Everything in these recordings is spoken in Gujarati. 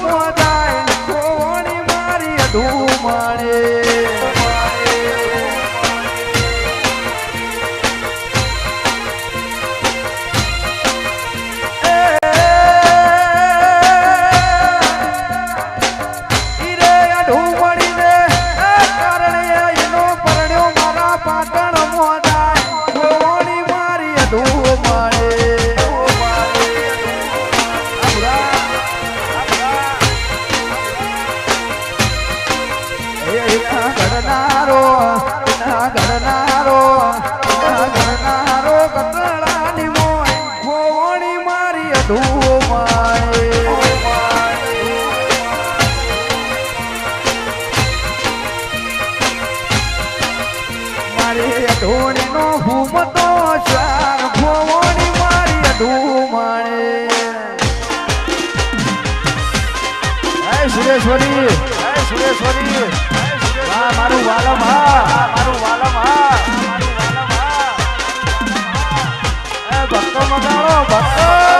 ધૂમ જાય સોણી મારી ધૂમાણી સુરેશ્વરી. જય સુરેશ્વરી. વાહ મારું વાલમ હા. મારું વાલમ હા. ભક્તો મગાડો ભક્તો!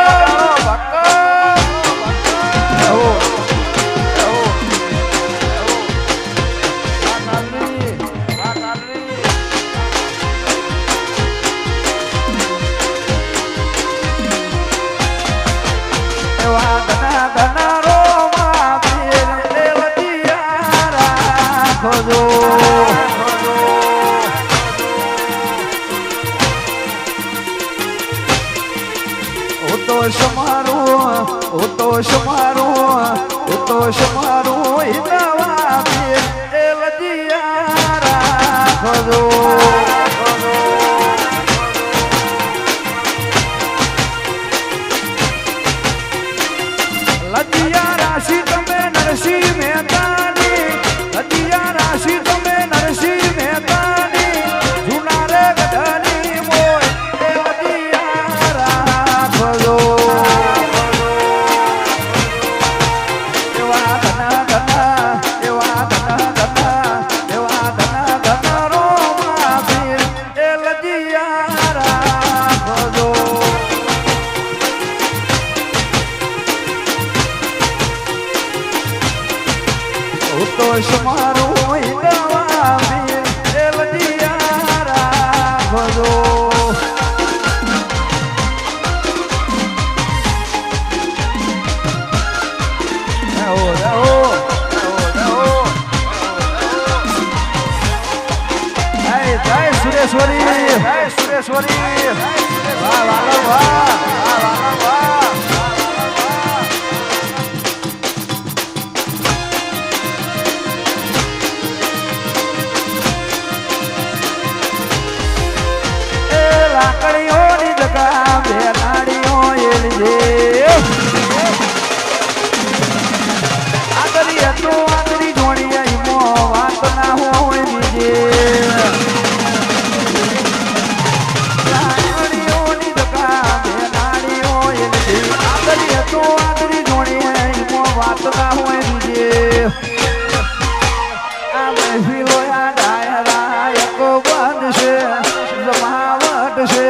છે.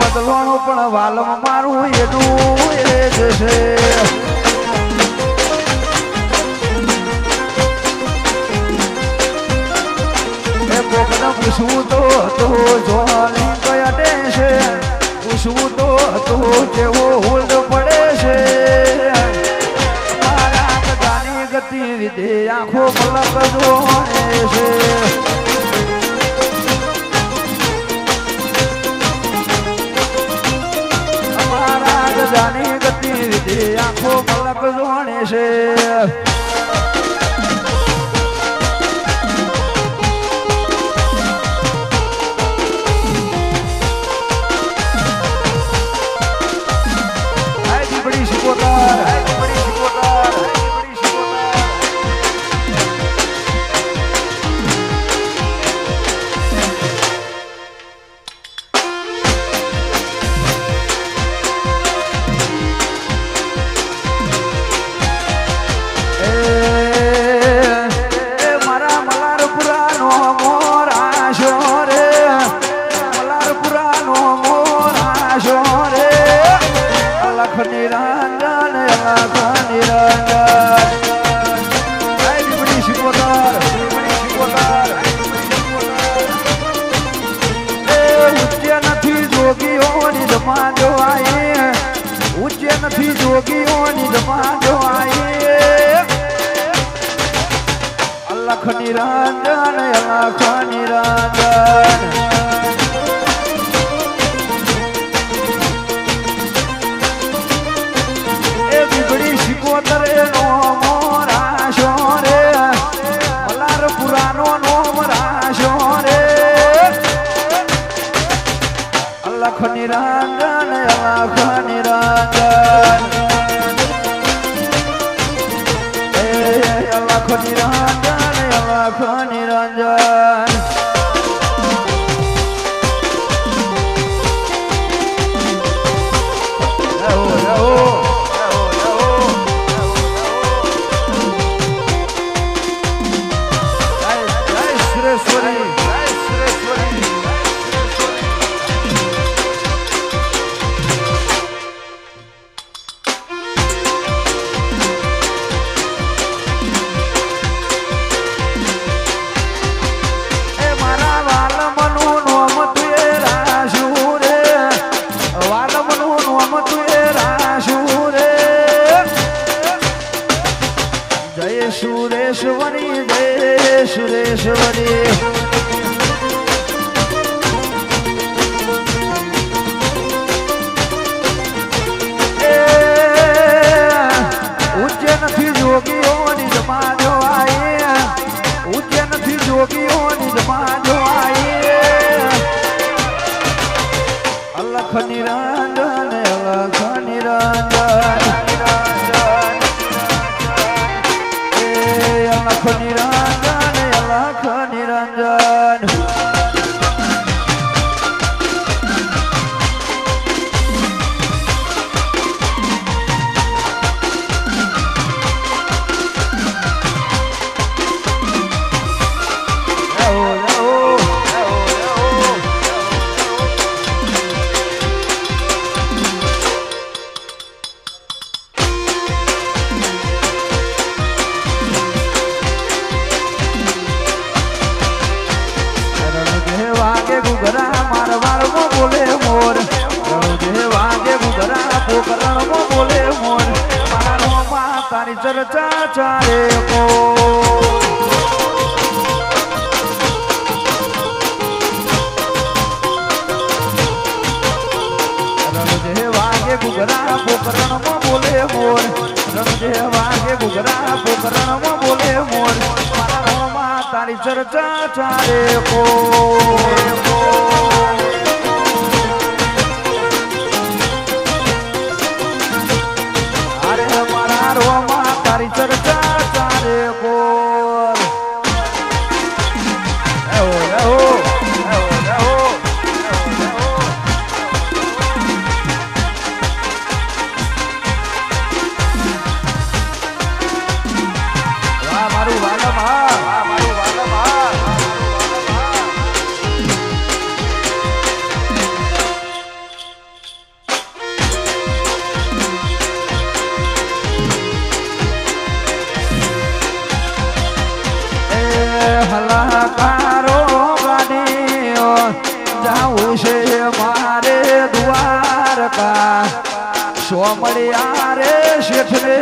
બદલવાનું પણ વાલમ મારું એટલું એ જ છે. પૂછવું તો હતું, જોવાની કઈ અટે છે પૂછવું તો હતું, કેવો હોલ્ડ પડે છે? મારા ગતિ વિધે આખો પલક જોવાને છે. નિરંજન સુરેશ્વરી જય સુરેશ્વરી ઉજ્જૈનથી જોગીઓની જમાડ્યો રમજે વાગે ઘૂઘરા પોકરણમાં બોલે તારી ચર્ચા ચાલે કો અરે મારા રોમાં તારી ચર્ચા મળ્યા રે શેઠ ને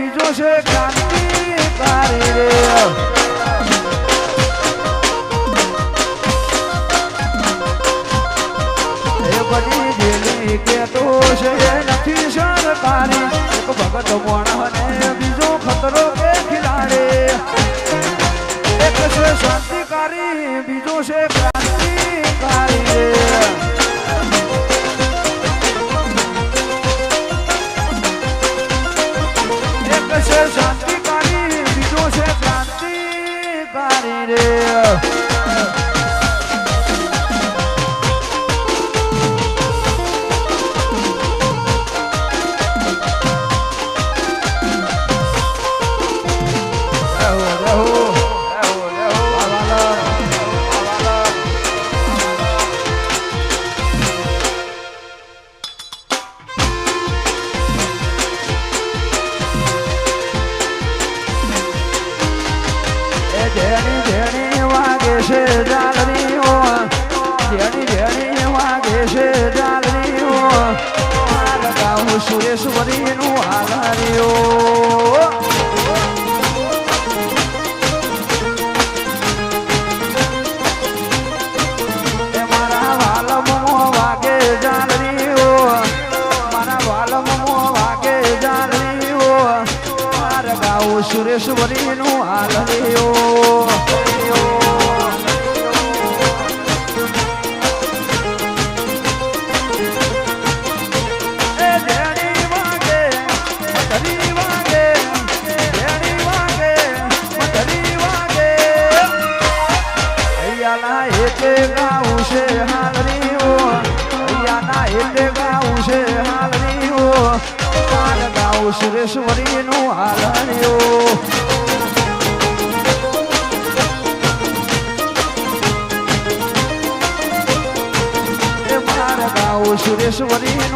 બીજો છે ક્રાંતિકારી રે. કેતો છે નથી સરકારી એક ભગત મોણને બીજો ખતરો કે શાંતિ વાગે. અહીંયાના એટલે ગાવું છે હાલરીઓ અહીંયાના એટલે ગાવું છે હાલરીઓ હાલ ગાવું સુરેશ્વરીનું હાલરીઓ એ મારે ગાવું સુરેશ્વરીનું